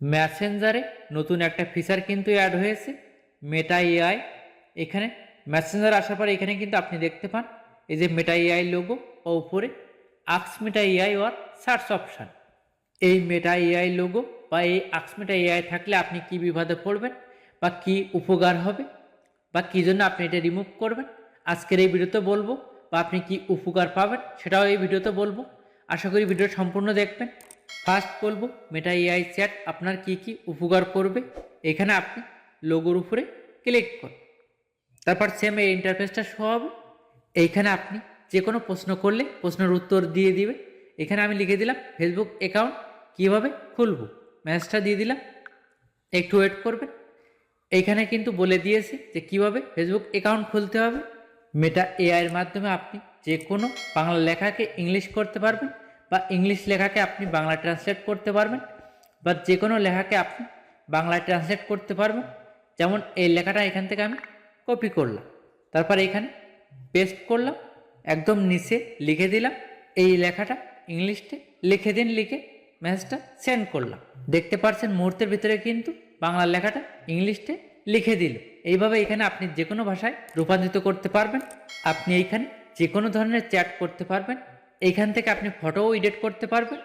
ম্যাসেঞ্জারে নতুন একটা ফিচার কিন্তু অ্যাড হয়েছে মেটা এআই এখানে ম্যাসেঞ্জার আসার পর এখানে কিন্তু আপনি দেখতে পান, এই যে মেটা এআই লোগো ও উপরে আক্স মেটা এআই ওর সার্চ অপশান এই মেটা এআই লোগো বা এই আক্স মেটা এআই থাকলে আপনি কি বিভাগে পড়বেন, বা কি উপকার হবে, বা কী জন্য আপনি এটা রিমুভ করবেন, আজকের এই ভিডিওতে বলব, বা আপনি কি উপকার পাবেন, সেটাও এই ভিডিওতে বলব। আশা করি ভিডিও সম্পূর্ণ দেখবেন। ফার্স্ট বলব মেটা এআই চ্যাট আপনার কি কি উপকার করবে? এখানে আপনি লোগোর উপরে ক্লিক করুন। তারপর সেম এই ইন্টারফেসটা শো হবে। এইখানে আপনি যে কোনো প্রশ্ন করলে প্রশ্নের উত্তর দিয়ে দিবে এখানে আমি লিখে দিলাম ফেসবুক অ্যাকাউন্ট কীভাবে খুলব? ম্যাসেজটা দিয়ে দিলাম, একটু ওয়েট করবেন। এইখানে কিন্তু বলে দিয়েছে যে কীভাবে ফেসবুক অ্যাকাউন্ট খুলতে হবে। মেটা এআইয়ের মাধ্যমে আপনি যে কোনো বাংলা লেখাকে ইংলিশ করতে পারবেন। বা ইংলিশ লেখাকে আপনি বাংলা ট্রান্সলেট করতে পারবেন, বা যে কোনো লেখাকে আপনি বাংলায় ট্রান্সলেট করতে পারবেন। যেমন এই লেখাটা এখান থেকে আমি কপি করলাম, তারপর এখানে পেস্ট করলাম, একদম নিচে লিখে দিলাম, এই লেখাটা ইংলিশে লিখে দিন, লিখে মেসেজটা সেন্ড করলাম। দেখতে পাচ্ছেন মুহূর্তের ভিতরে কিন্তু বাংলা লেখাটা ইংলিশে লিখে দিল। এইভাবে এখানে আপনি যে কোনো ভাষায় রূপান্তরিত করতে পারবেন, আপনি এইখানে যে কোনো ধরনের চ্যাট করতে পারবেন এইখান থেকে আপনি ফটোও এডিট করতে পারবেন।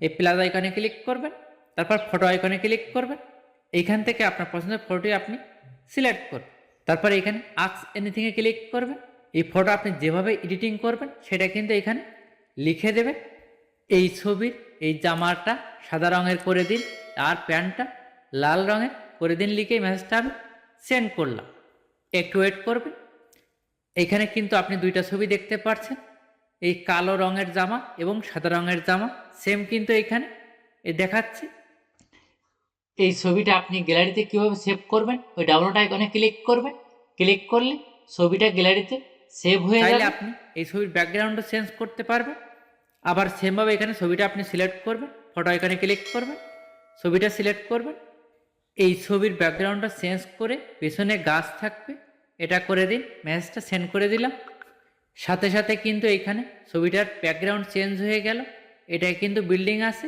এই প্লাস আইকনে ক্লিক করবেন, তারপর ফটো আইকনে ক্লিক করবেন। এইখান থেকে আপনার পছন্দের ফটোটি আপনি সিলেক্ট করবেন। তারপর এখানে আক্স এনিথিংয়ে ক্লিক করবেন। এই ফটো আপনি যেভাবে এডিটিং করবেন, সেটা কিন্তু এখানে লিখে দেবে এই ছবির এই জামাটা সাদা রঙের করে দিন, আর প্যান্টটা লাল রঙের করে দিন লিখে মেসেজটা আমি সেন্ড করলাম। একটু ওয়েট করবেন। এখানে কিন্তু আপনি দুইটা ছবি দেখতে পাচ্ছেন এই কালো রঙের জামা এবং সাদা রঙের জামা সেম কিন্তু এখানে। এ দেখাচ্ছে। এই ছবিটা আপনি গ্যালারিতে কীভাবে সেভ করবেন? ওই ডাউনলোড আইকনে ক্লিক করবেন। ক্লিক করলে ছবিটা গ্যালারিতে সেভ হয়ে যাবে। আপনি এই ছবির ব্যাকগ্রাউন্ডও চেঞ্জ করতে পারবেন। আবার সেমভাবে এখানে ছবিটা আপনি সিলেক্ট করবেন। ফটো আইকনে ক্লিক করবেন। ছবিটা সিলেক্ট করবেন। এই ছবির ব্যাকগ্রাউন্ডটা চেঞ্জ করে পেছনে গাছ থাকবে। এটা করে দিন। ম্যাসেজটা সেন্ড করে দিলাম। সাথে সাথে কিন্তু এখানে ছবিটার ব্যাকগ্রাউন্ড চেঞ্জ হয়ে গেল। এটায় কিন্তু বিল্ডিং আছে,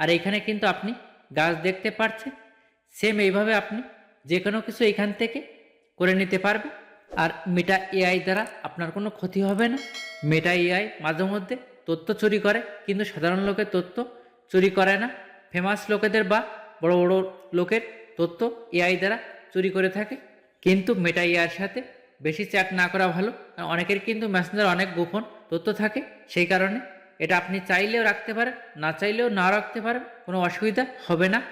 আর এখানে কিন্তু আপনি গাছ দেখতে পাচ্ছেন সেম এইভাবে আপনি যে কোনো কিছু এখান থেকে করে নিতে পারবেন। আর মেটা এআই দ্বারা আপনার কোনো ক্ষতি হবে না। মেটা এআই মাঝে মধ্যে তথ্য চুরি করে, কিন্তু সাধারণ লোকের তথ্য চুরি করে না। ফেমাস লোকেদের বা বড় বড় লোকের তথ্য এআই দ্বারা চুরি করে থাকে। কিন্তু মেটা এআইয়ের সাথে বেশি চ্যাট না করা ভালো। কারণ অনেকের কিন্তু মেসেঞ্জার অনেক গোপন তথ্য থাকে, সেই কারণে। এটা আপনি চাইলেও রাখতে পারেন, না চাইলেও না রাখতে পারেন, কোনো অসুবিধা হবে না।